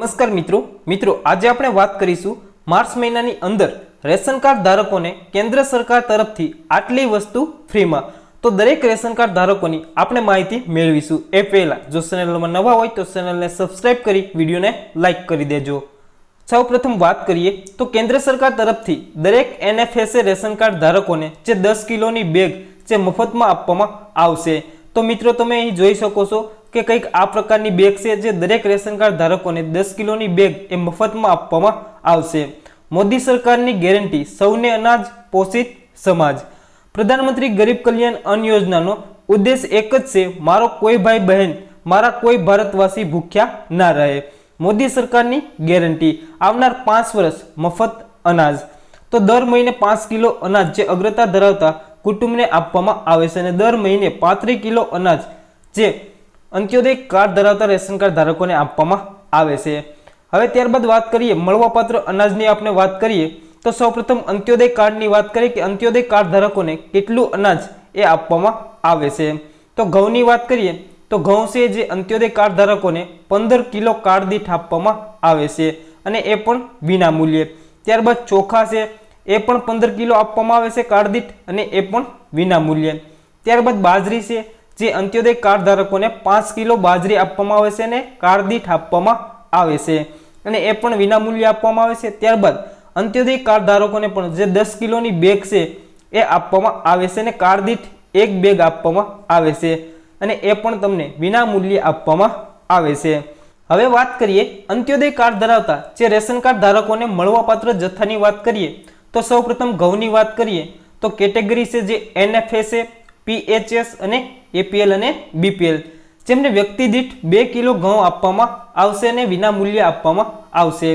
નમસ્કાર મિત્રો. મિત્રો, આજે આપણે વાત કરીશું માર્ચ મહિનાની અંદર રેશન કાર્ડ ધારકોને કેન્દ્ર સરકાર તરફથી આટલી વસ્તુ ફ્રીમાં. તો દરેક રેશન કાર્ડ ધારકોની આપણે માહિતી મેળવીશું. એ પહેલાં, જો ચેનલમાં નવા હોય તો ચેનલને સબસ્ક્રાઇબ કરી વિડીયોને લાઇક કરી દેજો. સૌ પ્રથમ વાત કરીએ તો કેન્દ્ર સરકાર તરફથી દરેક એનએફએસએ રેશન કાર્ડ ધારકોને જે દસ કિલોની બેગ જે મફતમાં આપવામાં આવશે. તો મિત્રો, તમે અહીં જોઈ શકો છો કે કંઈક આ પ્રકારની બેગ છે જે દરેક રેશન કાર્ડ ધારકોને દસ કિલોની બેગ એ મફતમાં આપવામાં આવશે. મોદી સરકારની ગેરંટી સૌને અનાજ, પોષિત સમાજ. પ્રધાનમંત્રી ગરીબ કલ્યાણ અન્ન યોજનાનો ઉદ્દેશ એક જ છે, મારો કોઈ ભાઈ બહેન, મારા કોઈ ભારતવાસી ભૂખ્યા ના રહે. મોદી સરકારની ગેરંટી આવનાર પાંચ વર્ષ મફત અનાજ. તો દર મહિને પાંચ કિલો અનાજ જે અગ્રતા ધરાવતા કુટુંબને આપવામાં આવે છે અને દર મહિને પાંત્રીસ કિલો અનાજ જે અંત્યોદય કાર્ડ ધરાવતા રેશન કાર્ડ ધારકોને આપવામાં આવે છે. હવે ત્યારબાદ વાત કરીએ, મળવાપાત્ર અનાજની આપણે વાત કરીએ, તો સૌપ્રથમ અંત્યોદય કાર્ડની વાત કરીએ કે અંત્યોદય કાર્ડ ધારકોને કેટલું અનાજ એ આપવામાં આવે છે. તો ઘઉંની વાત કરીએ, તો ઘઉં છે જે અંત્યોદય કાર્ડ ધારકોને પંદર કિલો કાર્ડ દીઠ આપવામાં આવે છે અને એ પણ વિના મૂલ્યે. ત્યારબાદ ચોખા છે, એ પણ પંદર કિલો આપવામાં આવે છે કાર્ડ દીઠ અને એ પણ વિના મૂલ્યે. ત્યારબાદ બાજરી છે જે અંત્યોદય કાર્ડ ધારકોને પાંચ કિલો બાજરી આપવામાં આવે છે અને કાર્ડ દીઠ આપવામાં આવે છે. અને એ પણ વિનામૂલ્યે આપવામાં આવે છે. ત્યારબાદ અંત્યોદય કાર્ડ ધારકોને પણ જે દસ કિલોની બેગ છે એ આપવામાં આવે છે અને કાર્ડ દીઠ એક બેગ આપવામાં આવે છે. અને એ પણ તમને વિનામૂલ્યે આપવામાં આવે છે. હવે વાત કરીએ અંત્યોદય કાર્ડ ધરાવતા જે રેશન કાર્ડ ધારકોને મળવાપાત્ર જથ્થાની વાત કરીએ, તો સૌપ્રથમ ઘઉંની વાત કરીએ, તો કેટેગરી છે જે એનએફએસએ પીએચએસ અને એપીએલ અને બીપીએલ જેમને વ્યક્તિ દીઠ બે કિલો ઘઉં આપવામાં આવશે અને વિના મૂલ્યે આપવામાં આવશે.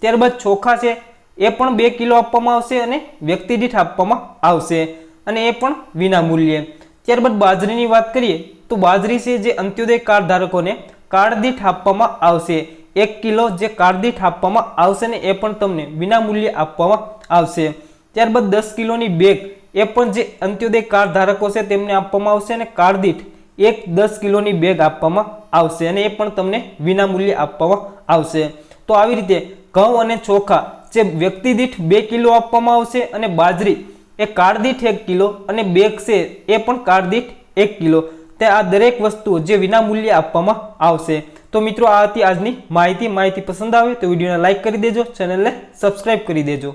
ત્યારબાદ ચોખા છે, એ પણ બે કિલો આપવામાં આવશે અને વ્યક્તિ દીઠ આપવામાં આવશે અને એ પણ વિના મૂલ્યે ત્યારબાદ બાજરીની વાત કરીએ, તો બાજરી છે જે અંત્યોદય કાર્ડ ધારકોને કાર્ડ દીઠ આપવામાં આવશે. એક કિલો જે કાર્ડ દીઠ આપવામાં આવશે ને એ પણ તમને વિના મૂલ્યે આપવામાં આવશે. ત્યારબાદ દસ કિલોની બેગ એ પણ જે અંત્યોદય કાર્ડ ધારકો છે તેમને આપવામાં આવશે અને કાર્ડ દીઠ એક દસ કિલોની બેગ આપવામાં આવશે અને એ પણ તમને વિનામૂલ્યે આપવામાં આવશે. તો આવી રીતે ઘઉં અને ચોખા જે વ્યક્તિ દીઠ બે કિલો આપવામાં આવશે અને બાજરી એ કાર્ડ દીઠ એક કિલો અને બેગ છે એ પણ કાર્ડ દીઠ એક કિલો. તે આ દરેક વસ્તુઓ જે વિનામૂલ્યે આપવામાં આવશે. તો મિત્રો, આ હતી આજની માહિતી. માહિતી પસંદ આવે તો વિડીયોને લાઇક કરી દેજો, ચેનલને સબસ્ક્રાઇબ કરી દેજો.